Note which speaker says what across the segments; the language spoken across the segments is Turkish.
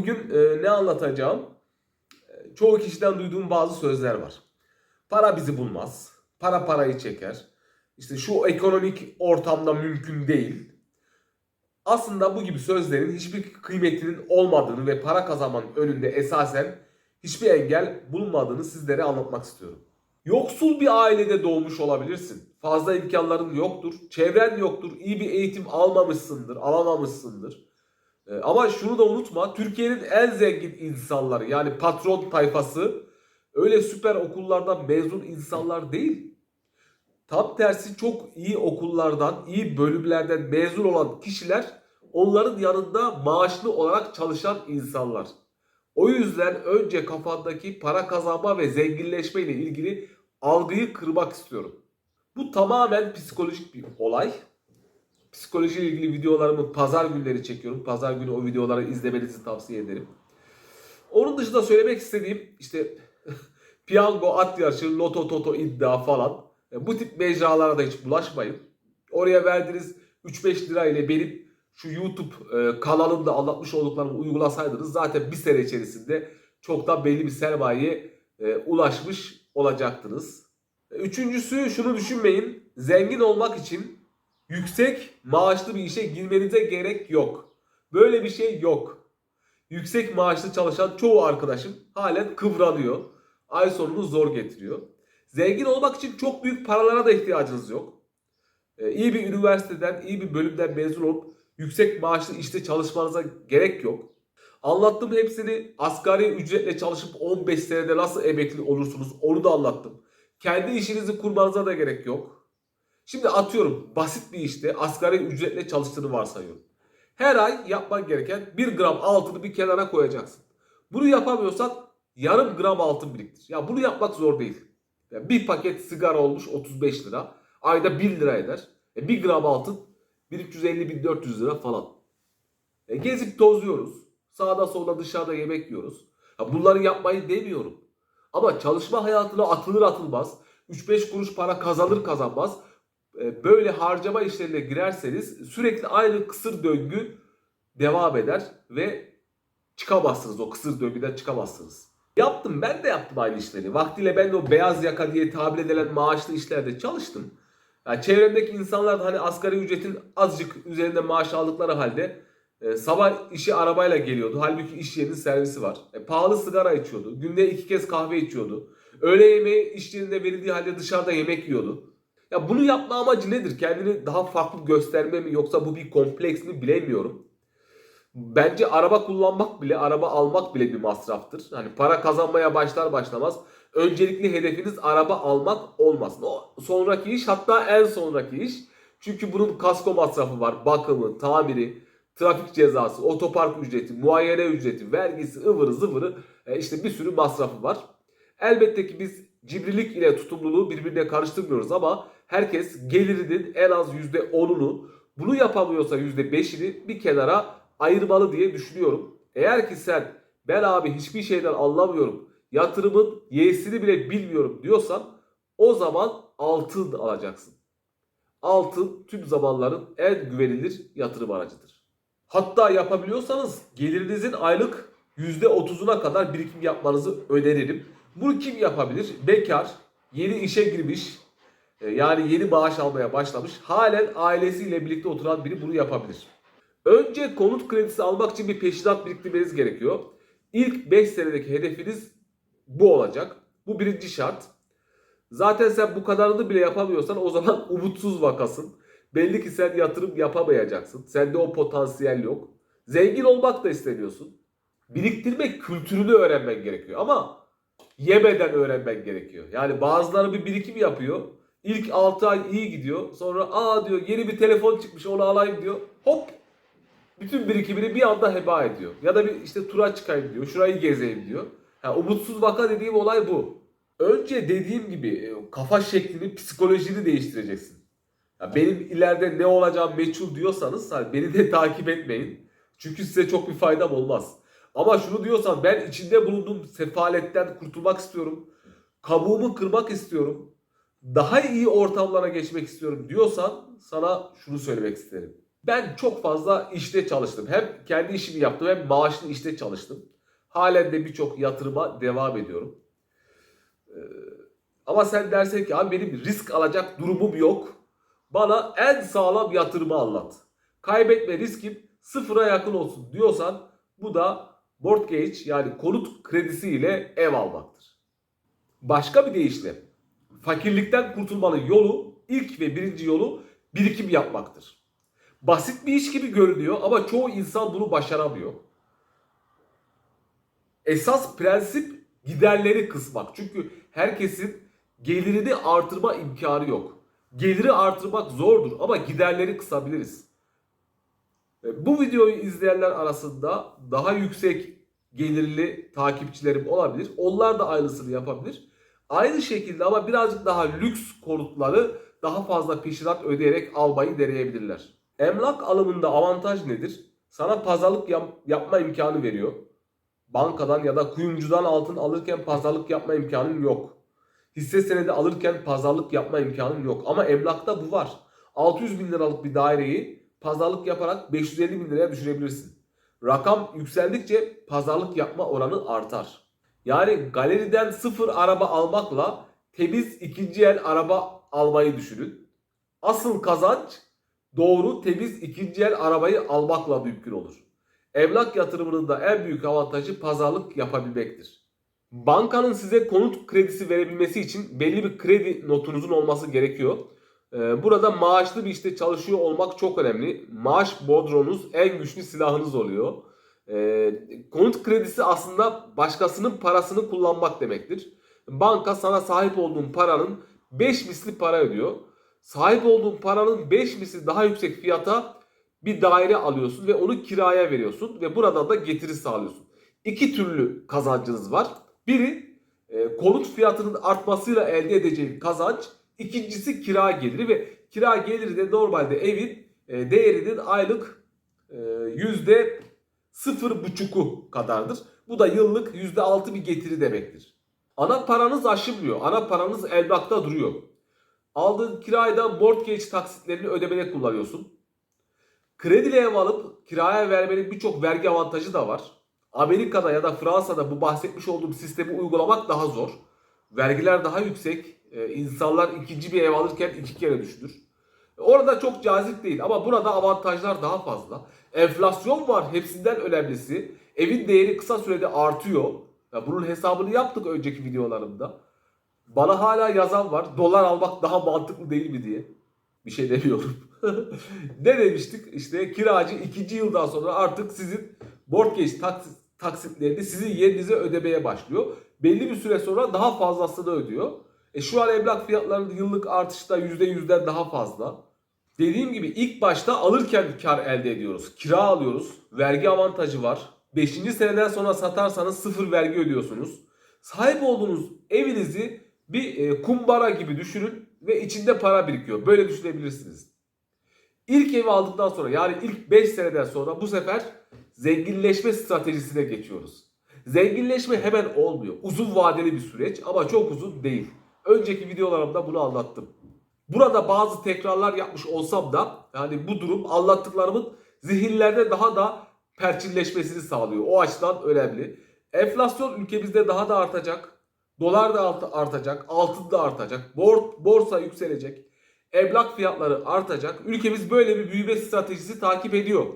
Speaker 1: bugün e, ne anlatacağım? E, çoğu kişiden duyduğum bazı sözler var. Para bizi bulmaz. Para parayı çeker. İşte şu ekonomik ortamda mümkün değil. Aslında bu gibi sözlerin hiçbir kıymetinin olmadığını ve para kazanmanın önünde esasen hiçbir engel bulunmadığını sizlere anlatmak istiyorum. Yoksul bir ailede doğmuş olabilirsin. Fazla imkanların yoktur. Çevren yoktur. iyi bir eğitim almamışsındır, alamamışsındır. Ee, Ama şunu da unutma. Türkiye'nin en zengin insanları yani patron tayfası öyle süper okullardan mezun insanlar değil. Tam tersi çok iyi okullardan, iyi bölümlerden mezun olan kişiler onların yanında maaşlı olarak çalışan insanlar. O yüzden önce kafandaki para kazanma ve zenginleşme ile ilgili algıyı kırmak istiyorum. Bu tamamen psikolojik bir olay. Psikoloji ile ilgili videolarımı pazar günleri çekiyorum. Pazar günü o videoları izlemenizi tavsiye ederim. Onun dışında söylemek istediğim işte piyango, at yarışı, loto, toto, iddia falan. E, Bu tip mecralara da hiç bulaşmayın. Oraya verdiğiniz 3-5 lira ile benim şu YouTube e, kanalımda anlatmış olduklarımı uygulasaydınız zaten bir sene içerisinde çoktan belli bir sermayeye e, ulaşmış olacaktınız. Üçüncüsü şunu düşünmeyin. Zengin olmak için yüksek maaşlı bir işe girmenize gerek yok. Böyle bir şey yok. Yüksek maaşlı çalışan çoğu arkadaşım halen kıvranıyor. Ay sonunu zor getiriyor. Zengin olmak için çok büyük paralara da ihtiyacınız yok. Ee, iyi bir üniversiteden, iyi bir bölümden mezun olup yüksek maaşlı işte çalışmanıza gerek yok. Anlattım hepsini. Asgari ücretle çalışıp 15 senede nasıl emekli olursunuz onu da anlattım. Kendi işinizi kurmanıza da gerek yok. Şimdi atıyorum basit bir işte asgari ücretle çalıştığını varsayıyorum. Her ay yapman gereken 1 gram altını bir kenara koyacaksın. Bunu yapamıyorsan yarım gram altın biriktir. Ya bunu yapmak zor değil. Ya bir paket sigara olmuş 35 lira. Ayda 1 lira eder. E 1 gram altın 1350-1400 lira falan. E gezip tozuyoruz. Sağda solda dışarıda yemek yiyoruz. Ya bunları yapmayı demiyorum. Ama çalışma hayatına atılır atılmaz 3-5 kuruş para kazanır kazanmaz böyle harcama işlerine girerseniz sürekli aynı kısır döngü devam eder ve çıkamazsınız. O kısır döngüden çıkamazsınız. Yaptım ben de yaptım aynı işleri. Vaktiyle ben de o beyaz yaka diye tabir edilen maaşlı işlerde çalıştım. Yani çevremdeki insanlar da hani asgari ücretin azıcık üzerinde maaş aldıkları halde e, sabah işi arabayla geliyordu. Halbuki iş yerinin servisi var. E, pahalı sigara içiyordu. Günde iki kez kahve içiyordu. Öğle yemeği iş yerinde verildiği halde dışarıda yemek yiyordu. Ya bunu yapma amacı nedir? Kendini daha farklı gösterme mi yoksa bu bir kompleks mi bilemiyorum. Bence araba kullanmak bile, araba almak bile bir masraftır. Hani para kazanmaya başlar başlamaz öncelikli hedefiniz araba almak olmasın. O sonraki iş hatta en sonraki iş. Çünkü bunun kasko masrafı var, bakımı, tamiri, trafik cezası, otopark ücreti, muayene ücreti, vergisi, ıvırı zıvırı e, işte bir sürü masrafı var. Elbette ki biz cibrilik ile tutumluluğu birbirine karıştırmıyoruz ama herkes gelirinin en az %10'unu bunu yapamıyorsa %5'ini bir kenara ayırmalı diye düşünüyorum. Eğer ki sen ben abi hiçbir şeyden anlamıyorum yatırımın y'sini bile bilmiyorum diyorsan o zaman altın alacaksın. Altın tüm zamanların en güvenilir yatırım aracıdır. Hatta yapabiliyorsanız gelirinizin aylık %30'una kadar birikim yapmanızı öneririm. Bunu kim yapabilir? Bekar, yeni işe girmiş, e, yani yeni maaş almaya başlamış, halen ailesiyle birlikte oturan biri bunu yapabilir. Önce konut kredisi almak için bir peşinat biriktirmeniz gerekiyor. İlk 5 senedeki hedefiniz bu olacak. Bu birinci şart. Zaten sen bu kadarını bile yapamıyorsan o zaman umutsuz vakasın. Belli ki sen yatırım yapamayacaksın. Sende o potansiyel yok. Zengin olmak da istemiyorsun. Biriktirmek kültürünü öğrenmen gerekiyor ama yemeden öğrenmen gerekiyor. Yani bazıları bir birikim yapıyor. İlk 6 ay iyi gidiyor. Sonra aa diyor yeni bir telefon çıkmış onu alayım diyor. Hop bütün birikimini bir anda heba ediyor. Ya da bir işte tura çıkayım diyor. Şurayı gezeyim diyor. Ha, umutsuz vaka dediğim olay bu. Önce dediğim gibi e, kafa şeklini, psikolojini değiştireceksin. Ya benim ileride ne olacağım meçhul diyorsanız hani beni de takip etmeyin. Çünkü size çok bir faydam olmaz. Ama şunu diyorsan ben içinde bulunduğum sefaletten kurtulmak istiyorum. Kabuğumu kırmak istiyorum. Daha iyi ortamlara geçmek istiyorum diyorsan sana şunu söylemek isterim. Ben çok fazla işte çalıştım. Hem kendi işimi yaptım hem maaşlı işte çalıştım. Halen de birçok yatırıma devam ediyorum. Ee, ama sen dersen ki abi benim risk alacak durumum yok. Bana en sağlam yatırımı anlat. Kaybetme riskim sıfıra yakın olsun diyorsan bu da mortgage yani konut kredisiyle ev almaktır. Başka bir deyişle fakirlikten kurtulmanın yolu ilk ve birinci yolu birikim yapmaktır. Basit bir iş gibi görünüyor ama çoğu insan bunu başaramıyor. Esas prensip giderleri kısmak. Çünkü herkesin gelirini artırma imkanı yok. Geliri artırmak zordur ama giderleri kısabiliriz. E, Bu videoyu izleyenler arasında daha yüksek gelirli takipçilerim olabilir. Onlar da aynısını yapabilir. Aynı şekilde ama birazcık daha lüks konutları daha fazla peşinat ödeyerek almayı deneyebilirler. Emlak alımında avantaj nedir? Sana pazarlık yap- yapma imkanı veriyor. Bankadan ya da kuyumcudan altın alırken pazarlık yapma imkanın yok. Hisse senedi alırken pazarlık yapma imkanın yok. Ama emlakta bu var. 600 bin liralık bir daireyi pazarlık yaparak 550 bin liraya düşürebilirsin. Rakam yükseldikçe pazarlık yapma oranı artar. Yani galeriden sıfır araba almakla temiz ikinci el araba almayı düşünün. Asıl kazanç doğru temiz ikinci el arabayı almakla mümkün olur. Emlak yatırımının da en büyük avantajı pazarlık yapabilmektir. Bankanın size konut kredisi verebilmesi için belli bir kredi notunuzun olması gerekiyor. Ee, Burada maaşlı bir işte çalışıyor olmak çok önemli. Maaş bodronuz en güçlü silahınız oluyor. Ee, Konut kredisi aslında başkasının parasını kullanmak demektir. Banka sana sahip olduğun paranın 5 misli para ödüyor. Sahip olduğun paranın 5 misli daha yüksek fiyata bir daire alıyorsun ve onu kiraya veriyorsun ve buradan da getiri sağlıyorsun. İki türlü kazancınız var. Biri e, konut fiyatının artmasıyla elde edeceğin kazanç. İkincisi kira geliri ve kira geliri de normalde evin e, değerinin aylık e, yüzde sıfır buçuku kadardır. Bu da yıllık yüzde altı bir getiri demektir. Ana paranız aşınmıyor. Ana paranız emlakta duruyor. Aldığın kirayı da mortgage taksitlerini ödemede kullanıyorsun. Krediyle ev alıp kiraya vermenin birçok vergi avantajı da var. Amerika'da ya da Fransa'da bu bahsetmiş olduğum sistemi uygulamak daha zor. Vergiler daha yüksek. Ee, insanlar ikinci bir ev alırken iki kere düşünür. Orada çok cazip değil ama burada avantajlar daha fazla. Enflasyon var hepsinden önemlisi. Evin değeri kısa sürede artıyor. Ya bunun hesabını yaptık önceki videolarımda. Bana hala yazan var. Dolar almak daha mantıklı değil mi diye. Bir şey demiyorum. ne demiştik? İşte kiracı ikinci yıldan sonra artık sizin mortgage taksit, taksitlerini sizin yerinize ödemeye başlıyor. Belli bir süre sonra daha fazlasını ödüyor. E şu an emlak fiyatlarının yıllık artışta %100'den daha fazla. Dediğim gibi ilk başta alırken kar elde ediyoruz. Kira alıyoruz. Vergi avantajı var. 5. seneden sonra satarsanız sıfır vergi ödüyorsunuz. Sahip olduğunuz evinizi bir e, kumbara gibi düşünün ve içinde para birikiyor. Böyle düşünebilirsiniz. İlk evi aldıktan sonra yani ilk 5 seneden sonra bu sefer zenginleşme stratejisine geçiyoruz. Zenginleşme hemen olmuyor. Uzun vadeli bir süreç ama çok uzun değil. Önceki videolarımda bunu anlattım. Burada bazı tekrarlar yapmış olsam da yani bu durum anlattıklarımın zihinlerde daha da perçinleşmesini sağlıyor. O açıdan önemli. Enflasyon ülkemizde daha da artacak. Dolar da art- artacak, altın da artacak, bor- borsa yükselecek, emlak fiyatları artacak. Ülkemiz böyle bir büyüme stratejisi takip ediyor.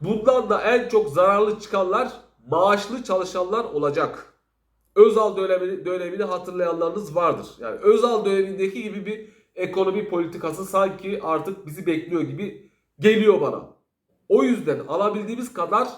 Speaker 1: Bundan da en çok zararlı çıkanlar maaşlı çalışanlar olacak. Özal dönemini, hatırlayanlarınız vardır. Yani Özal dönemindeki gibi bir ekonomi politikası sanki artık bizi bekliyor gibi geliyor bana. O yüzden alabildiğimiz kadar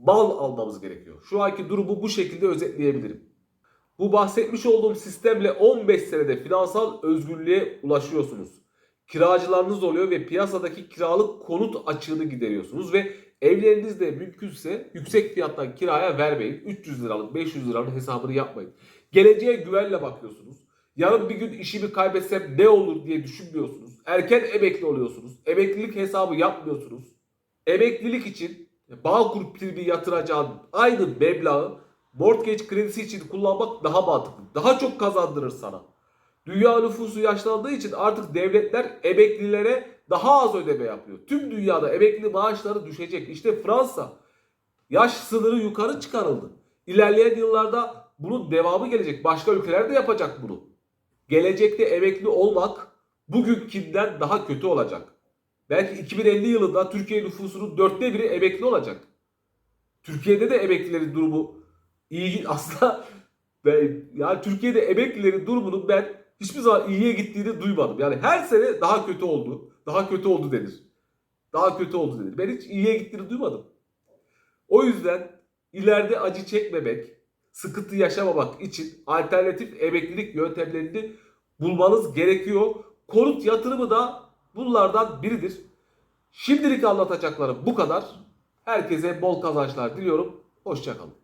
Speaker 1: mal almamız gerekiyor. Şu anki durumu bu şekilde özetleyebilirim. Bu bahsetmiş olduğum sistemle 15 senede finansal özgürlüğe ulaşıyorsunuz. Kiracılarınız oluyor ve piyasadaki kiralık konut açığını gideriyorsunuz ve evlerinizde mümkünse yüksek fiyattan kiraya vermeyin. 300 liralık 500 liranın hesabını yapmayın. Geleceğe güvenle bakıyorsunuz. Yarın bir gün işimi kaybetsem ne olur diye düşünmüyorsunuz. Erken emekli oluyorsunuz. Emeklilik hesabı yapmıyorsunuz. Emeklilik için Bağkur primi yatıracağın aynı meblağı mortgage kredisi için kullanmak daha mantıklı. Daha çok kazandırır sana. Dünya nüfusu yaşlandığı için artık devletler emeklilere daha az ödeme yapıyor. Tüm dünyada emekli maaşları düşecek. İşte Fransa yaş sınırı yukarı çıkarıldı. İlerleyen yıllarda bunun devamı gelecek. Başka ülkeler de yapacak bunu. Gelecekte emekli olmak bugünkinden daha kötü olacak. Belki 2050 yılında Türkiye nüfusunun dörtte biri emekli olacak. Türkiye'de de emeklilerin durumu iyi aslında yani Türkiye'de emeklilerin durumunun ben hiçbir zaman iyiye gittiğini duymadım. Yani her sene daha kötü oldu. Daha kötü oldu denir. Daha kötü oldu denir. Ben hiç iyiye gittiğini duymadım. O yüzden ileride acı çekmemek, sıkıntı yaşamamak için alternatif emeklilik yöntemlerini bulmanız gerekiyor. Konut yatırımı da bunlardan biridir. Şimdilik anlatacaklarım bu kadar. Herkese bol kazançlar diliyorum. Hoşçakalın.